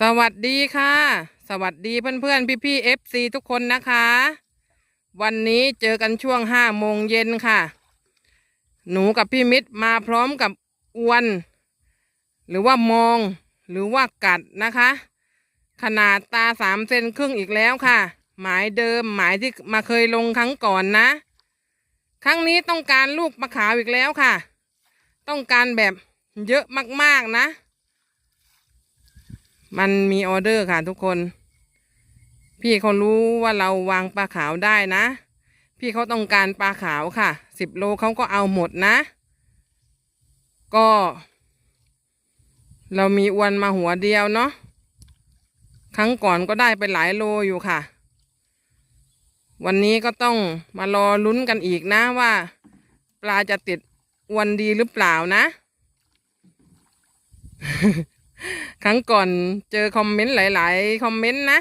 สวัสดีค่ะ สวัสดีเพื่อนๆพี่ๆ FC ทุกคนนะคะ วันนี้เจอกันช่วงห้าโมงเย็นค่ะ หนูกับพี่มิตรมาพร้อมกับอวน หรือว่ามองหรือว่ากัดนะคะ ขนาดตาสามเซนครึ่งอีกแล้วค่ะ หมายเดิมหมายที่มาเคยลงครั้งก่อนนะ ครั้งนี้ต้องการลูกปลาขาวอีกแล้วค่ะ ต้องการแบบเยอะมากๆนะ มันมีออเดอร์ค่ะทุกคน พี่เขารู้ว่าเราวางปลาขาวได้นะ พี่เขาต้องการปลาขาวค่ะสิบโลเขาก็เอาหมดนะ ก็ เรามีอวนมาหัวเดียวเนาะครั้งก่อนก็ได้ไปหลายโลอยู่ค่ะ วันนี้ก็ต้องมารอลุ้นกันอีกนะว่า ปลาจะติดอวนดีหรือเปล่านะ ครั้งก่อนเจอคอมเมนต์หลาย ๆ คอมเมนต์นะ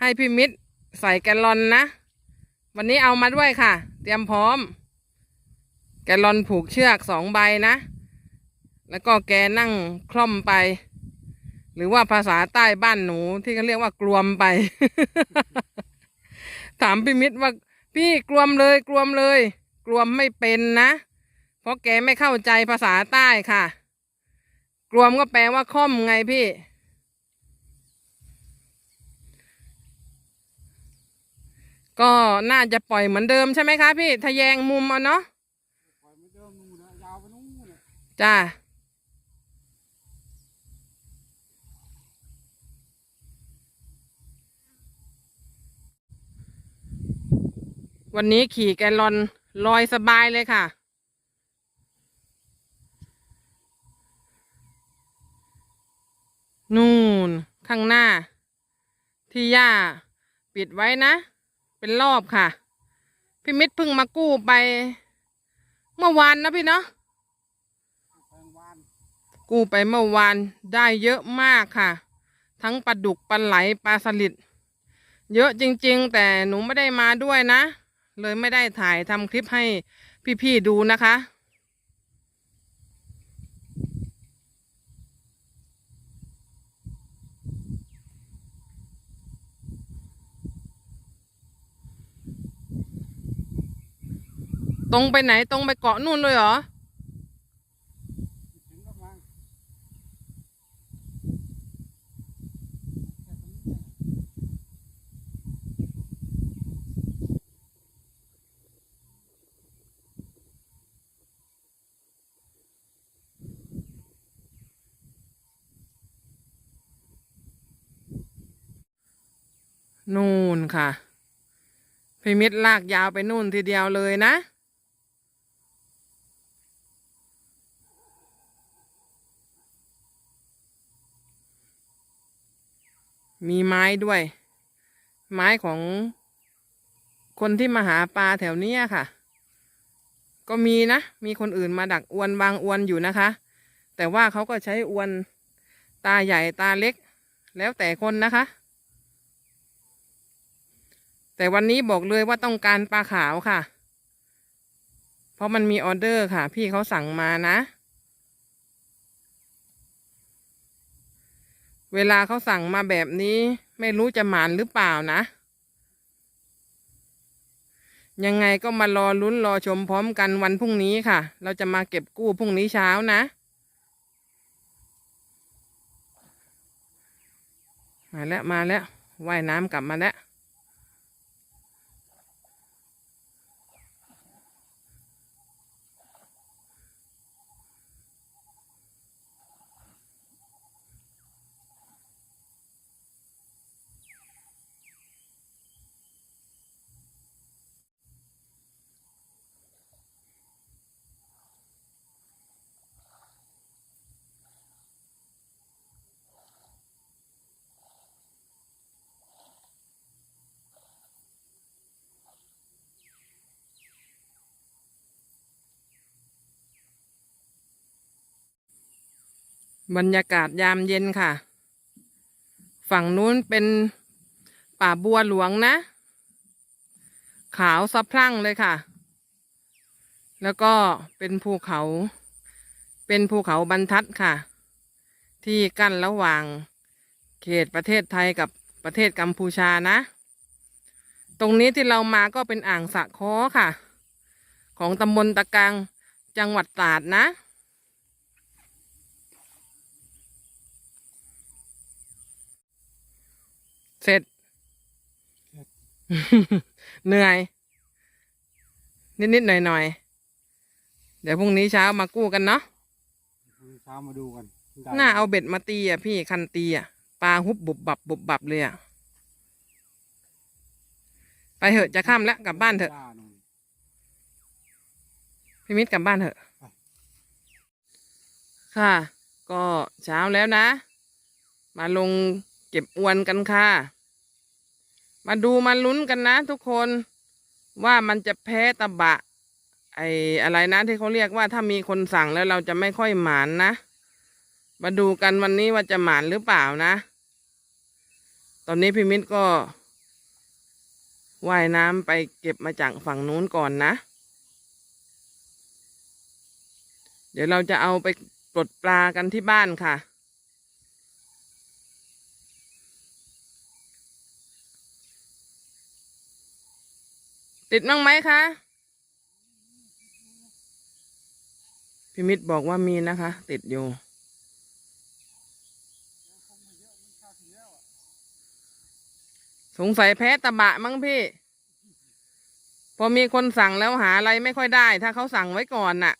ให้พี่มิตรใส่แกลลอนนะ วันนี้เอามาด้วยค่ะ เตรียมพร้อม แกลลอนผูกเชือกสองใบนะ แล้วก็แกนั่งคล่อมไป หรือว่าภาษาใต้บ้านหนูที่เขาเรียกว่ากลวมไป ถามพี่มิตรว่าพี่กลวมเลยกลวมเลย กลวมไม่เป็นนะ เพราะแกไม่เข้าใจภาษาใต้ค่ะ กลวมก็แปลว่าค่อมไงพี่ ก็น่าจะปล่อยเหมือนเดิมใช่ไหมคะพี่ทะแยงมุมเอาเนาะปล่อยไม่เดิมนู่นนะยาวไปนู่นน่ะจ้าวันนี้ขี่แกลลอนลอยสบายเลยค่ะ นู่น ข้างหน้า ที่ย่าปิดไว้นะ เป็นรอบค่ะ พี่มิตรเพิ่งมากู้ไป เมื่อวานนะพี่เนาะกู้ไปเมื่อวานได้เยอะมากค่ะ ทั้งปลาดุกปลาไหลปลาสลิดเยอะจริง ๆ แต่หนูไม่ได้มาด้วยนะ เลยไม่ได้ถ่ายทำคลิปให้พี่ๆดูนะคะ ตรงไปไหนตรงไปเกาะนู่นเลยเหรอนู่นค่ะ พิมิตรลากยาวไปนู่นทีเดียวเลยนะ มีไม้ด้วย ไม้ของคนที่มาหาปลาแถวเนี้ยค่ะ ก็มีนะ มีคนอื่นมาดักอวนวางอวนอยู่นะคะ แต่ว่าเขาก็ใช้อวนตาใหญ่ตาเล็ก แล้วแต่คนนะคะ แต่วันนี้บอกเลยว่าต้องการปลาขาวค่ะ เพราะมันมีออเดอร์ค่ะ พี่เขาสั่งมานะ เวลาเขาสั่งมาแบบนี้ ไม่รู้จะหมานหรือเปล่านะ ยังไงก็มารอลุ้นรอชมพร้อมกันวันพรุ่งนี้ค่ะ เราจะมาเก็บกู้พรุ่งนี้เช้านะมาแล้วมาแล้วว่ายน้ำกลับมาแล้ว บรรยากาศยามเย็นค่ะ ฝั่งนู้นเป็นป่าบัวหลวงนะ ขาวสะพรั่งเลยค่ะ แล้วก็เป็นภูเขา เป็นภูเขาบรรทัดค่ะ ที่กั้นระหว่างเขตประเทศไทยกับประเทศกัมพูชานะ ตรงนี้ที่เรามาก็เป็นอ่างสะค้อค่ะ ของตำบลตะกังจังหวัดตราดนะ เสร็จ เหนื่อย นิดๆหน่อยๆ เดี๋ยวพรุ่งนี้เช้ามากู้กันเนาะเช้ามาดูกันได้น่าเอาเบ็ดมาตีอะพี่คันตีอะปลาฮุบบุบบับบุบบับเลยอะ ไปเถอะจะข้ามแล้วกลับบ้านเถอะจ้นู่นพี่มิตรกลับบ้านเถอะ ค่ะ ก็เช้าแล้วนะ มาลง เก็บอวนกันค่ะ มาดูมาลุ้นกันนะทุกคนว่ามันจะแพ้ตะบะ ไออะไรนะที่เขาเรียกว่าถ้ามีคนสั่งแล้วเราจะไม่ค่อยหมานนะ มาดูกันวันนี้ว่าจะหมานหรือเปล่านะ ตอนนี้พี่มิตรก็ว่ายน้ำไปเก็บมาจากฝั่งนู้นก่อนนะ เดี๋ยวเราจะเอาไปปลดปลากันที่บ้านค่ะ ติดมั้งไหมคะพี่มิตรบอกว่ามีนะคะ ติดอยู่สงสัยแพ้ตะบะมั้งพี่ พอมีคนสั่งแล้วหาอะไรไม่ค่อยได้ ถ้าเขาสั่งไว้ก่อนน่ะ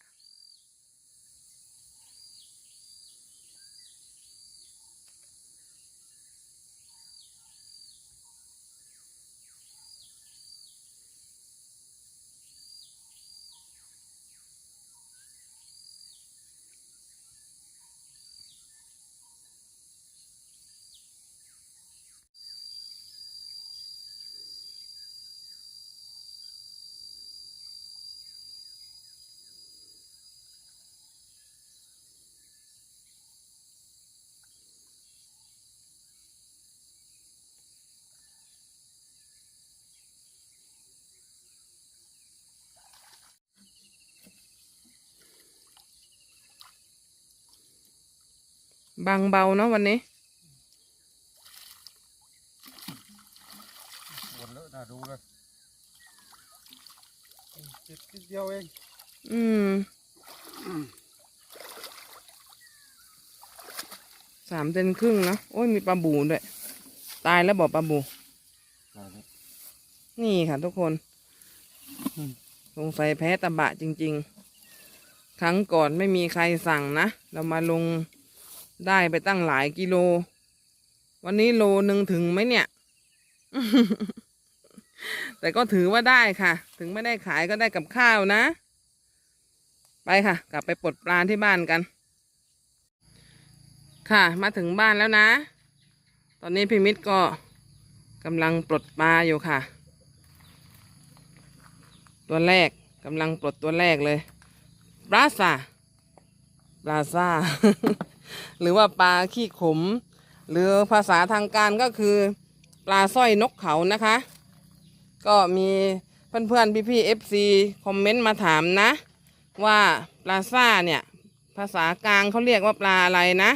บางเบาเนาะวันนี้ปวดแล้วน่าดูเลยเจ็บนิดเดียวเอง อืม สามเซนครึ่งเนอะโอ้ยมีปลาบูด้วย ตายแล้วบอกปลาบูได้แล้วนี่ค่ะทุกคนอืมสงสัยแพ้ตะบะจริง ๆ ครั้งก่อนไม่มีใครสั่งนะ เรามาลง ได้ไปตั้งหลายกิโล วันนี้โลหนึ่งถึงไหมเนี่ย แต่ก็ถือว่าได้ค่ะ ถึงไม่ได้ขายก็ได้กับข้าวนะ ไปค่ะ กลับไปปลดปลาที่บ้านกัน ค่ะ มาถึงบ้านแล้วนะ ตอนนี้พี่มิตรก็กำลังปลดปลาอยู่ค่ะ ตัวแรกกำลังปลดตัวแรกเลยปลาซาปลาซา หรือว่าปลาขี้ขม หรือภาษาทางการก็คือ ปลาสร้อยนกเขานะคะ ก็มีเพื่อนๆพี่ๆ FC คอมเมนต์มาถามนะ ว่าปลาซ่าเนี่ย ภาษากลางเขาเรียกว่าปลาอะไรนะ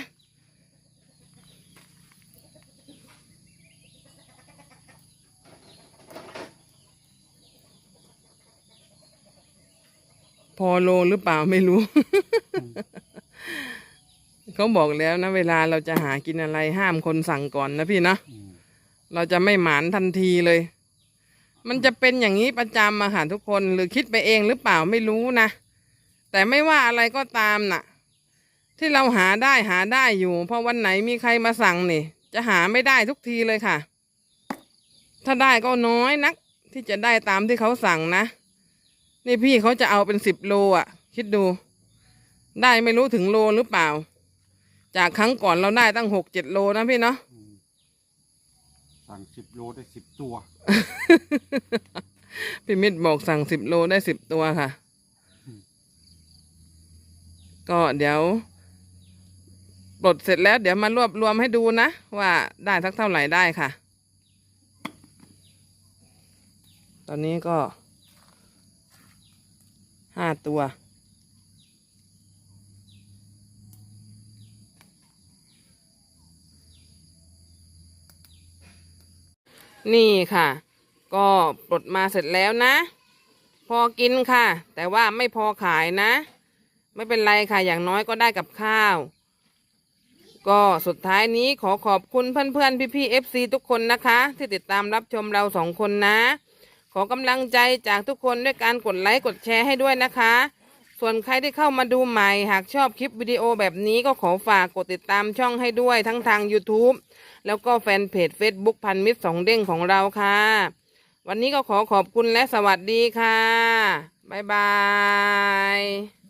พอโลหรือเปล่าไม่รู้ เขาบอกแล้วนะ เวลาเราจะหากินอะไรห้ามคนสั่งก่อนนะพี่นะอืมเราจะไม่หมานทันทีเลย มันจะเป็นอย่างนี้ประจำมาค่ะทุกคนหรือคิดไปเองหรือเปล่าไม่รู้นะแต่ไม่ว่าอะไรก็ตามน่ะ ที่เราหาได้หาได้อยู่ เพราะวันไหนมีใครมาสั่งนี่ จะหาไม่ได้ทุกทีเลยค่ะ ถ้าได้ก็น้อยนัก ที่จะได้ตามที่เขาสั่งนะนี่พี่เขาจะเอาเป็นสิบโลอะ คิดดู ได้ไม่รู้ถึงโลหรือเปล่า จากครั้งก่อนเราได้ตั้งหกเจ็ดโลนะพี่เนาะอืมสั่งสิบโลได้สิบตัว พี่มิตรบอกสั่งสิบโลได้สิบตัวค่ะ อืม ก็เดี๋ยวปลดเสร็จแล้วเดี๋ยวมารวบรวมให้ดูนะ ว่าได้สักเท่าไหร่ได้ค่ะ ตอนนี้ก็ห้าตัว นี่ค่ะ ก็ปลดมาเสร็จแล้วนะ พอกินค่ะ แต่ว่าไม่พอขายนะ ไม่เป็นไรค่ะอย่างน้อยก็ได้กับข้าว ก็สุดท้ายนี้ขอขอบคุณเพื่อนๆ พี่ๆ FC ทุกคนนะคะ ที่ติดตามรับชมเราสองคนนะ ขอกำลังใจจากทุกคนด้วยการกดไลค์กดแชร์ให้ด้วยนะคะ ส่วนใครที่เข้ามาดูใหม่ หากชอบคลิปวิดีโอแบบนี้ก็ขอฝากกดติดตามช่องให้ด้วยทั้งทาง YouTube แล้วก็แฟนเพจ Facebook พันมิตรสองเด้งของเราค่ะ วันนี้ก็ขอขอบคุณและสวัสดีค่ะ บ๊ายบาย